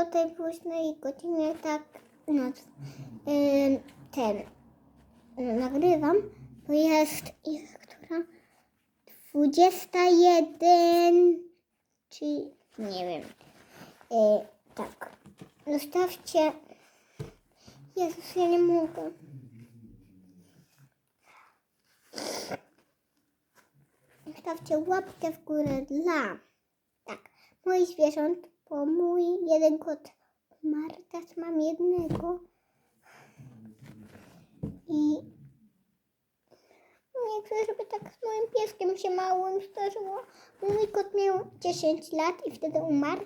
o tej późnej godzinie tak no, ym, ten no, nagrywam, bo jest, jest która? 21 czy nie wiem. Y, tak. Zostawcie. Jezus, ja nie mogę. Zostawcie łapkę w górę dla tak, moich zwierząt, bo mój jeden kot umarł, teraz mam jednego. I nie chcę, żeby tak z moim pieskiem się małym zdarzyło. Mój kot miał 10 lat i wtedy umarł,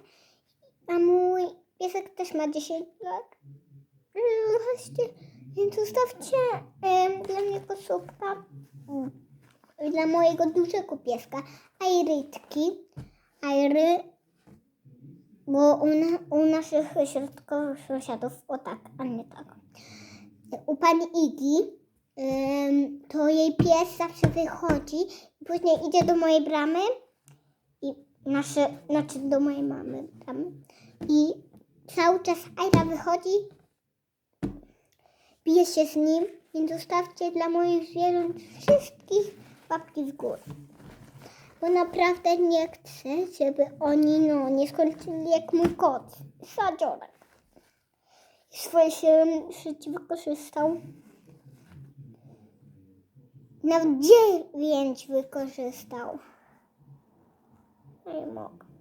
a mój piesek też ma 10 lat. Mm, Właśnie, więc zostawcie em, dla mnie kosówka mm, dla mojego dużego pieska Airytki. Airy, bo u, na, u naszych środkowych sąsiadów, o tak, a nie tak. U pani Igi to jej pies zawsze wychodzi i później idzie do mojej bramy i nasze, znaczy do mojej mamy tam i cały czas Aira wychodzi bije się z nim, więc zostawcie dla moich zwierząt wszystkich łapki w górę. Bo naprawdę nie chcę, żeby oni no, nie skończyli jak mój kot, sadzionek. Swoje się życie wykorzystał. Nawet dziewięć wykorzystał. No Nie mogę.